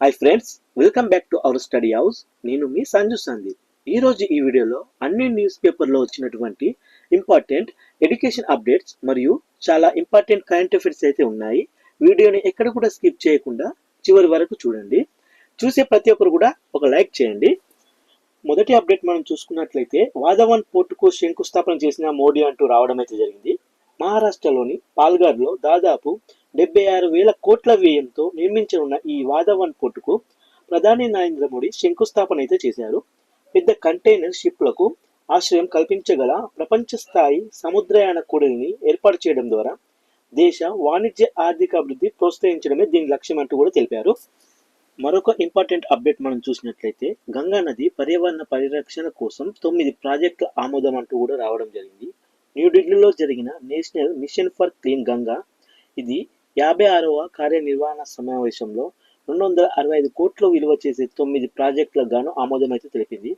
Hi friends welcome back to our study house నేను మీ సంజు సందీప్. ఈ రోజు ఈ వీడియోలో అన్ని న్యూస్ పేపర్లో వచ్చినటువంటి ఇంపార్టెంట్ ఎడ్యుకేషన్ అప్డేట్స్ మరియు చాలా ఇంపార్టెంట్ కరెంట్ అఫైర్స్ అయితే ఉన్నాయి. వీడియోని ఎక్కడ కూడా స్కిప్ చేయకుండా చివరి వరకు చూడండి. చూసే ప్రతి ఒక్కరు కూడా ఒక లైక్ చేయండి. మొదటి అప్డేట్ మనం చూసుకున్నట్లయితే వాధవన్ పోర్టుకు శంకుస్థాపన చేసిన మోడీ అంటూ రావడం అయితే జరిగింది. మహారాష్ట్రలోని పాల్ఘర్లో దాదాపు డెబ్బై ఆరు వేల కోట్ల వ్యయంతో నిర్మించనున్న ఈ వాధవన్ పోర్టుకు ప్రధాని నరేంద్ర మోడీ శంకుస్థాపన అయితే చేశారు. పెద్ద కంటైనర్ షిప్లకు ఆశ్రయం కల్పించగల ప్రపంచ స్థాయి సముద్రయాన కూడలిని ఏర్పాటు చేయడం ద్వారా దేశ వాణిజ్య ఆర్థిక అభివృద్ధి ప్రోత్సహించడమే దీని లక్ష్యం అంటూ కూడా తెలిపారు. మరొక ఇంపార్టెంట్ అప్డేట్ మనం చూసినట్లయితే గంగా నది పర్యావరణ పరిరక్షణ కోసం తొమ్మిది ప్రాజెక్టుల ఆమోదం అంటూ కూడా రావడం జరిగింది. న్యూఢిల్లీలో జరిగిన national mission for clean Ganga ఇది యాభై ఆరవ కార్యనిర్వహణ సమావేశంలో రెండు వందల అరవై ఐదు కోట్లు విలువ చేసే తొమ్మిది ప్రాజెక్టులకు గాను ఆమోదమైతే తెలిపింది.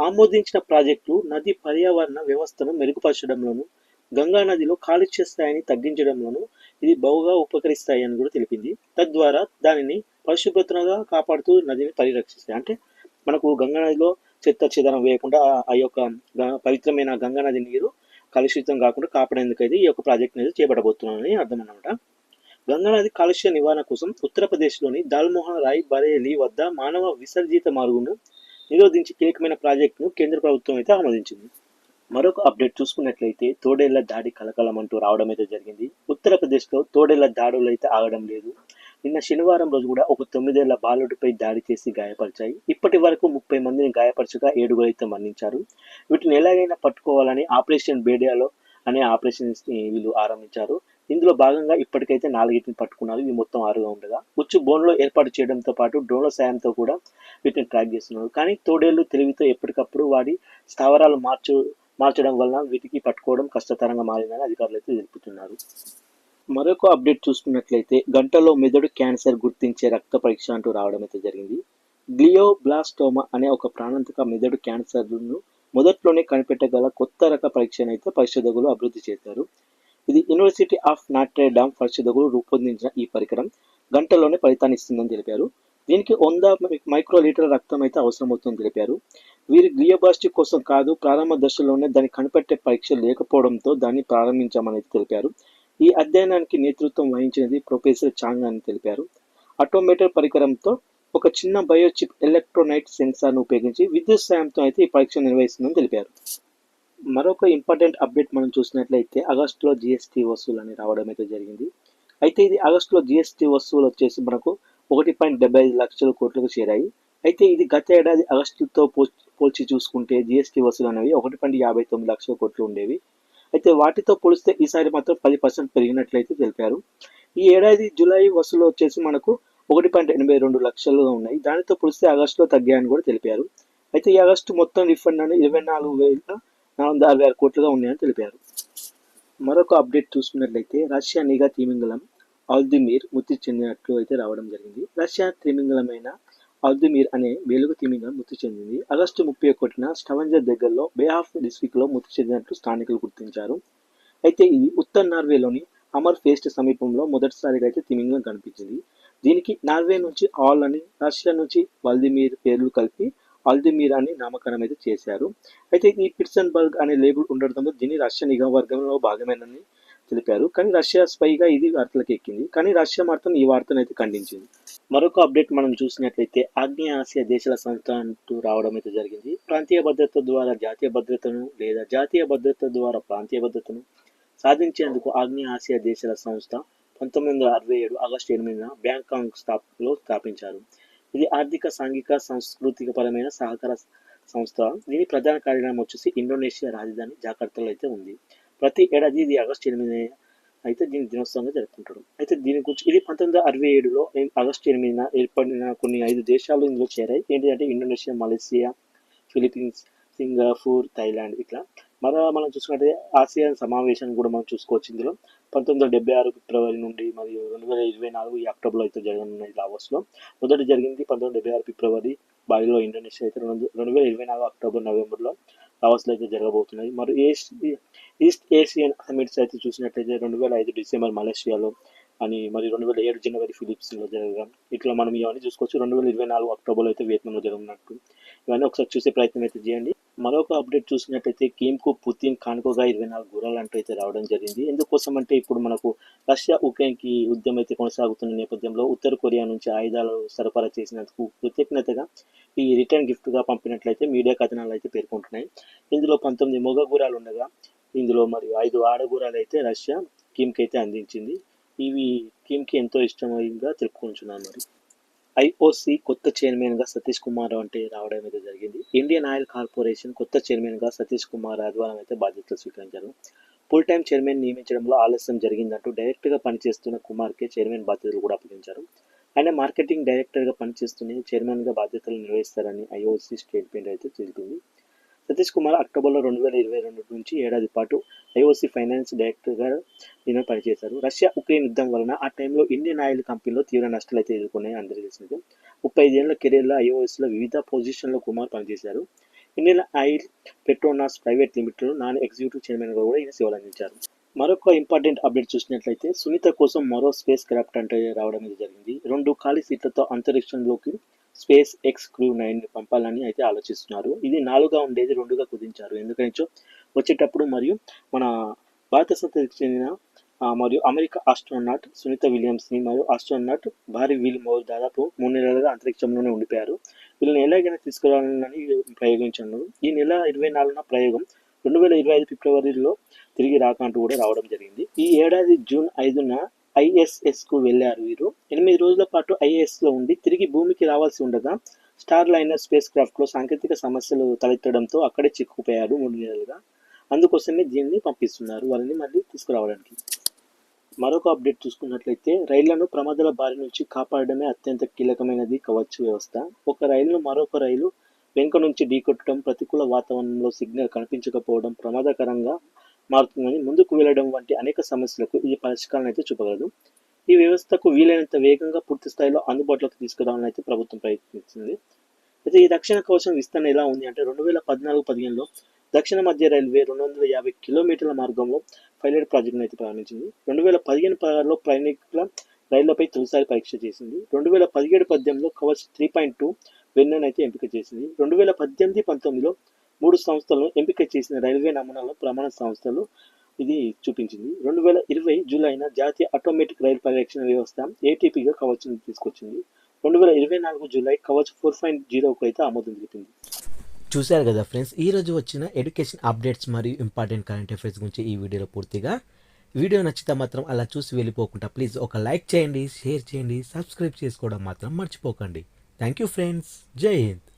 ఆమోదించిన ప్రాజెక్టులు నది పర్యావరణ వ్యవస్థను మెరుగుపరచడంలోను గంగా నదిలో కాలుష్య స్థాయిని తగ్గించడంలోనూ ఇది బహుగా ఉపకరిస్తాయి అని కూడా తెలిపింది. తద్వారా దానిని పరిశుభ్రతగా కాపాడుతూ నదిని పరిరక్షిస్తాయి. అంటే మనకు గంగా నదిలో చెత్త చెదనం వేయకుండా ఆ- యొక్క పవిత్రమైన గంగా నది నీరు కలుషితం కాకుండా కాపాడేందుకైతే ఈ యొక్క ప్రాజెక్ట్ అనేది చేపట్టబోతున్నానని అర్థం అనమాట గంగా నది కాలుష్య నివారణ కోసం ఉత్తరప్రదేశ్లోని దాల్మోహన్ రాయ్ బరేలీ వద్ద మానవ విసర్జిత మారుగును నిరోధించి కీలకమైన ప్రాజెక్టును కేంద్ర ప్రభుత్వం అయితే ఆమోదించింది. మరొక అప్డేట్ చూసుకున్నట్లయితే తోడేళ్ళ దాడి కలకలం అంటూ రావడం అయితే జరిగింది. ఉత్తరప్రదేశ్లో తోడేళ్ళ దాడులు అయితే ఆగడం లేదు. నిన్న శనివారం రోజు కూడా ఒక తొమ్మిదేళ్ళ బాలుడిపై దాడి చేసి గాయపరిచాయి. ఇప్పటి వరకు ముప్పై మందిని గాయపరచగా ఏడుగురు అయితే మరణించారు. వీటిని ఎలాగైనా పట్టుకోవాలని ఆపరేషన్ బేడియాలో అనే ఆపరేషన్ వీళ్ళు ఆరంభించారు. ఇందులో భాగంగా ఇప్పటికైతే నాలుగిటిని పట్టుకున్నారు. ఇవి మొత్తం ఆరుగా ఉండగా. ఉచ్చు బోన్లో ఏర్పాటు చేయడంతో పాటు డ్రోన్ల సాయంతో కూడా వీటిని ట్రాక్ చేస్తున్నారు. కానీ తోడేళ్ళు తెలివితో ఎప్పటికప్పుడు వాడి స్థావరాలు మార్చు మార్చడం వలన వీటికి పట్టుకోవడం కష్టతరంగా మారిందని అధికారులు అయితే తెలుపుతున్నారు. మరొక అప్డేట్ చూసుకున్నట్లయితే గంటలో మెదడు క్యాన్సర్ గుర్తించే రక్త పరీక్ష అంటూ రావడం అయితే జరిగింది. గ్లియోబ్లాస్టోమా అనే ఒక ప్రాణాంతక మెదడు క్యాన్సర్ను మొదట్లోనే కనిపెట్టగల కొత్త రక పరీక్షను అయితే పరిశోధకులు అభివృద్ధి చేశారు. ఇది యూనివర్సిటీ ఆఫ్ నాట్రేడామ్ పరిశోధకులు రూపొందించిన ఈ పరికరం. గంటల్లోనే ఫలితాన్ని ఇస్తుందని తెలిపారు. దీనికి వంద మైక్రో లీటర్ రక్తం అయితే అవసరమవుతుందని తెలిపారు. వీరి గ్లియోబాస్టిక్ కోసం కాదు ప్రారంభ దశలోనే దాన్ని కనిపెట్టే పరీక్ష లేకపోవడంతో దాన్ని ప్రారంభించామని తెలిపారు. ఈ అధ్యయనానికి నేతృత్వం వహించినది ప్రొఫెసర్ చాంగ్ అని తెలిపారు. ఆటోమేటెడ్ పరికరంతో ఒక చిన్న బయోచిప్ ఎలక్ట్రోనైట్ సెన్సార్ను ఉపయోగించి విద్యుత్ సాయంతో అయితే ఈ పరీక్ష నిర్వహిస్తుందని తెలిపారు. మరొక ఇంపార్టెంట్ అప్డేట్ మనం చూసినట్లయితే ఆగస్టులో జిఎస్టీ వసూలు అని రావడం అయితే జరిగింది. అయితే ఇది ఆగస్టులో జిఎస్టీ వస్తువులు వచ్చేసి మనకు ఒకటి పాయింట్ డెబ్బై ఐదు లక్షల కోట్లకు చేరాయి. అయితే ఇది గత ఏడాది ఆగస్టుతో పోల్చి పోల్చి చూసుకుంటే జిఎస్టీ వసూలు అనేవి ఒకటి పాయింట్ యాభై తొమ్మిది లక్షల కోట్లు ఉండేవి. అయితే వాటితో పోలిస్తే ఈసారి మాత్రం పది పర్సెంట్ పెరిగినట్లయితే తెలిపారు. ఈ ఏడాది జూలై వసూలు వచ్చేసి మనకు ఒకటి పాయింట్ ఎనభై రెండు లక్షలుగా ఉన్నాయి. దానితో పోలిస్తే ఆగస్టులో తగ్గాయని కూడా తెలిపారు. అయితే ఈ ఆగస్టు మొత్తం రిఫండ్ అని ఇరవై నాలుగు వేల నాలుగు వందల అరవై ఆరు కోట్లుగా ఉన్నాయని తెలిపారు. మరొక అప్డేట్ చూసుకున్నట్లయితే రష్యా నిఘా తిమింగలం అల్దిమీర్ మృతి చెందినట్లు అయితే రావడం జరిగింది. రష్యా తిమింగలమైన అల్దిమీర్ అనే వెలుగు తిమింగలం మృతి చెందింది. ఆగస్టు ముప్పై ఒకటిన స్టవంజర్ దగ్గరలో బే ఆఫ్ డిస్ట్రిక్ట్లో మృతి చెందినట్లు స్థానికులు గుర్తించారు. అయితే ఇది ఉత్తర్ నార్వేలోని అమర్ ఫేస్ట్ సమీపంలో మొదటిసారిగా అయితే తిమింగలం కనిపించింది. దీనికి నార్వే నుంచి ఆల్ అని రష్యా నుంచి వల్దిమీర్ పేర్లు కలిపి అల్దిమీర్ అని నామకరణం అయితే చేశారు. అయితే ఈ పిట్సన్బర్గ్ అనే లేబుల్ ఉండడంతో దీన్ని రష్యా నిఘా వర్గంలో భాగమేనని తెలిపారు. కానీ రష్యా స్పైగా ఇది వార్తలకు ఎక్కింది కానీ రష్యా మాత్రం ఈ వార్తను అయితే ఖండించింది. మరొక అప్డేట్ మనం చూసినట్లయితే ఆగ్నేయ ఆసియా దేశాల సంస్థ అంటూ రావడం అయితే జరిగింది. ప్రాంతీయ భద్రత ద్వారా జాతీయ భద్రతను లేదా జాతీయ భద్రత ద్వారా ప్రాంతీయ భద్రతను సాధించేందుకు ఆగ్నేయ ఆసియా దేశాల సంస్థ పంతొమ్మిది వందల అరవై ఏడు ఆగస్టు ఎనిమిదిన బ్యాంకాంగ్ స్థాపలో స్థాపించారు. ఇది ఆర్థిక సాంఘిక సాంస్కృతిక పరమైన సహకార సంస్థ. దీని ప్రధాన కార్యాలయం వచ్చేసి ఇండోనేషియా రాజధాని జాకర్తలో అయితే ఉంది. ప్రతి ఏడాది ఇది ఆగస్టు ఎనిమిది అయితే దీని దినోత్సవంగా జరుపుకుంటారు. అయితే దీని గురించి ఇది పంతొమ్మిది వందల అరవై ఏడులో ఆగస్టు ఎనిమిదిన ఏర్పడిన కొన్ని ఐదు దేశాలు ఇందులో చేరాయి. ఏంటంటే Indonesia Malaysia Philippines Singapore Thailand ఇట్లా. మరో మనం చూసుకుంటే ఆసియాన్ సమావేశాన్ని కూడా మనం చూసుకోవచ్చు ఇందులో. పంతొమ్మిది వందల డెబ్బై ఆరు ఫిబ్రవరి నుండి మరియు రెండు వేల ఇరవై నాలుగు ఈ అక్టోబర్లో అయితే జరగనున్నాయి లావోస్లో. మొదటి జరిగింది పంతొమ్మిది వందల డెబ్బై ఆరు ఫిబ్రవరి బాలిలో ఇండోనేషియా అయితే రెండు రెండు వేల ఇరవై నాలుగు అక్టోబర్ నవంబర్లో లావోస్లో అయితే జరగబోతున్నాయి మరి ఈస్ట్ ఈస్ట్ ఏషియన్ సమిట్స్ అయితే చూసినట్లయితే రెండు వేల ఐదు డిసెంబర్ మలేషియాలో అని మరి రెండు వేల ఏడు జనవరి ఫిలిప్స్లో జరగడం. ఇట్లా మనం ఇవన్నీ చూసుకోవచ్చు. రెండు వేల ఇరవై నాలుగు అక్టోబర్లో అయితే వియత్నాంలో జరుగుతున్నట్టు ఇవన్నీ ఒకసారి చూసే ప్రయత్నం అయితే చేయండి. మరొక అప్డేట్ చూసినట్టయితే కీమ్కు పుతిన్ కానుకగా ఇరవై నాలుగు గుర్రాలు అంటూ అయితే రావడం జరిగింది. ఎందుకోసం అంటే ఇప్పుడు మనకు రష్యా ఉక్రెయిన్కి యుద్ధం అయితే కొనసాగుతున్న నేపథ్యంలో ఉత్తర కొరియా నుంచి ఆయుధాలు సరఫరా చేసినందుకు కృతజ్ఞతగా ఈ రిటర్న్ గిఫ్ట్గా పంపినట్లయితే మీడియా కథనాలు అయితే పేర్కొంటున్నాయి. ఇందులో పంతొమ్మిది మొగ గురాలు ఉండగా ఇందులో మరియు ఐదు ఆడగుర్రాలు అయితే రష్యా కిమ్కి అయితే అందించింది. ఇవి కిమ్కి ఎంతో ఇష్టమైందిగా తెలుపుకుంటున్నాను మరి. ఐఓసి కొత్త చైర్మన్గా సతీష్ కుమార్ అంటే రావడం అయితే జరిగింది. ఇండియన్ ఆయిల్ కార్పొరేషన్ కొత్త చైర్మన్గా సతీష్ కుమార్ ఆదివారం అయితే బాధ్యతలు స్వీకరించారు. ఫుల్ టైం చైర్మన్ నియమించడంలో ఆలస్యం జరిగిందంటూ డైరెక్ట్గా పనిచేస్తున్న కుమార్కే చైర్మన్ బాధ్యతలు కూడా అప్పగించారు. ఆయన మార్కెటింగ్ డైరెక్టర్గా పనిచేస్తూనే చైర్మన్గా బాధ్యతలు నిర్వహిస్తారని ఐఓసి స్టేట్మెంట్ అయితే తెలిపింది. సతీష్ కుమార్ అక్టోబర్లో రెండు వేల ఇరవై రెండు నుంచి ఏడాది పాటు ఐఓసీ ఫైనాన్స్ డైరెక్టర్గా ఈయన పనిచేశారు. రష్యా ఉక్రెయిన్ యుద్ధం వలన ఆ టైంలో ఇండియన్ ఆయిల్ కంపెనీలో తీవ్ర నష్టాలు అయితే ఎదుర్కొన్నాయి అందరికీ తెలిసినది. ముప్పై ఐదేళ్ళ కెరీర్లో ఐఓఎస్లో వివిధ పొజిషన్లో కుమార్ పనిచేశారు. Indian Oil Petronas private limited non executive చైర్మన్గా కూడా ఈయన సేవలు అందించారు. మరొక ఇంపార్టెంట్ అప్డేట్ చూసినట్లయితే సునీత కోసం మరో స్పేస్ క్రాఫ్ట్ అంటే రావడం జరిగింది. రెండు ఖాళీ సీట్లతో అంతరిక్షంలోకి స్పేస్ ఎక్స్ క్రూ నైన్ పంపాలని అయితే ఆలోచిస్తున్నారు. ఇది నాలుగుగా ఉండేది రెండుగా కుదించారు. ఎందుకంటే వచ్చేటప్పుడు మరియు మన భారత సంతతికి చెందిన మరియు అమెరికా ఆస్ట్రోనాట్ సునీత విలియమ్స్ని మరియు ఆస్ట్రోనాట్ భారీ వీల్ మోర్ దాదాపు మూడు నెలలుగా అంతరిక్షంలోనే ఉండిపోయారు. వీళ్ళని ఎలాగైనా తీసుకురావాలని ప్రయోగించాను ఈ నెల ఇరవై నాలుగున ప్రయోగం రెండు వేల ఇరవై ఐదు ఫిబ్రవరిలో తిరిగి రాక అంటూ కూడా రావడం జరిగింది. ఈ ఏడాది జూన్ ఐదున ఐఎస్ఎస్కు వెళ్ళారు వెళ్ళారు వీరు. ఎనిమిది రోజుల పాటు ఐఎస్లో ఉండి తిరిగి భూమికి రావాల్సి ఉండగా స్టార్ లైనర్ స్పేస్ క్రాఫ్ట్లో సాంకేతిక సమస్యలు తలెత్తడంతో అక్కడే చిక్కుపోయారు మూడు నెలలుగా. అందుకోసమే దీన్ని పంపిస్తున్నారు. వాళ్ళని మళ్ళీ తీసుకురావడానికి. మరొక అప్డేట్ చూసుకున్నట్లయితే రైళ్ళను ప్రమాదాల బారి నుంచి కాపాడడమే అత్యంత కీలకమైనది కవచ్ వ్యవస్థ. ఒక రైలును మరొక రైలు వెనుక నుంచి ఢీకొట్టడం ప్రతికూల వాతావరణంలో సిగ్నల్ కనిపించకపోవడం ప్రమాదకరంగా మారుతుందని ముందుకు వెళ్ళడం వంటి అనేక సమస్యలకు ఇది పరిష్కారం అయితే చూపగలదు. ఈ వ్యవస్థకు వీలైనంత వేగంగా పూర్తి స్థాయిలో అందుబాటులోకి తీసుకురావాలని అయితే ప్రభుత్వం ప్రయత్నిస్తుంది అయితే ఈ రక్షణ కవచం విస్తరణ ఎలా ఉంది అంటే రెండు వేల పద్నాలుగు పదిహేనులో దక్షిణ మధ్య రైల్వే రెండు వందల యాభై కిలోమీటర్ల మార్గంలో పైలట్ ప్రాజెక్టును అయితే ప్రారంభించింది. రెండు వేల పదిహేను పదహారులో ప్రయాణికుల రైళ్ళపై తొలిసారి పరీక్ష చేసింది. రెండు వేల పదిహేడు పద్దెనిమిదిలో కవచ్ త్రీ పాయింట్ టూ వెన్నెన్ అయితే ఎంపిక చేసింది. రెండు వేల పద్దెనిమిది పంతొమ్మిదిలో మూడు సంస్థలను ఎంపిక చేసిన రైల్వే నమూనాలో ప్రమాణ సంస్థలు ఇది చూపించింది. రెండు వేల ఇరవై జూలైన జాతీయ ఆటోమేటిక్ రైలు పర్యవేక్షణ వ్యవస్థ ఏటీపీగా కవచ్ను తీసుకొచ్చింది. రెండు వేల ఇరవై నాలుగు జూలై కవచ్ ఫోర్ పాయింట్ జీరోకు అయితే ఆమోదం తెలిపింది. చూశారు కదా ఫ్రెండ్స్ ఈ రోజు వచ్చిన ఎడ్యుకేషన్ అప్డేట్స్ మరియు ఇంపార్టెంట్ కరెంట్ అఫైర్స్ గురించి ఈ వీడియోలో పూర్తిగా. వీడియో నచ్చితే మాత్రం అలా చూసి వెళ్ళిపోకుండా ప్లీజ్ ఒక లైక్ చేయండి షేర్ చేయండి సబ్స్క్రైబ్ చేసుకోవడం మాత్రం మర్చిపోకండి. థ్యాంక్ యూ ఫ్రెండ్స్ జై హింద్.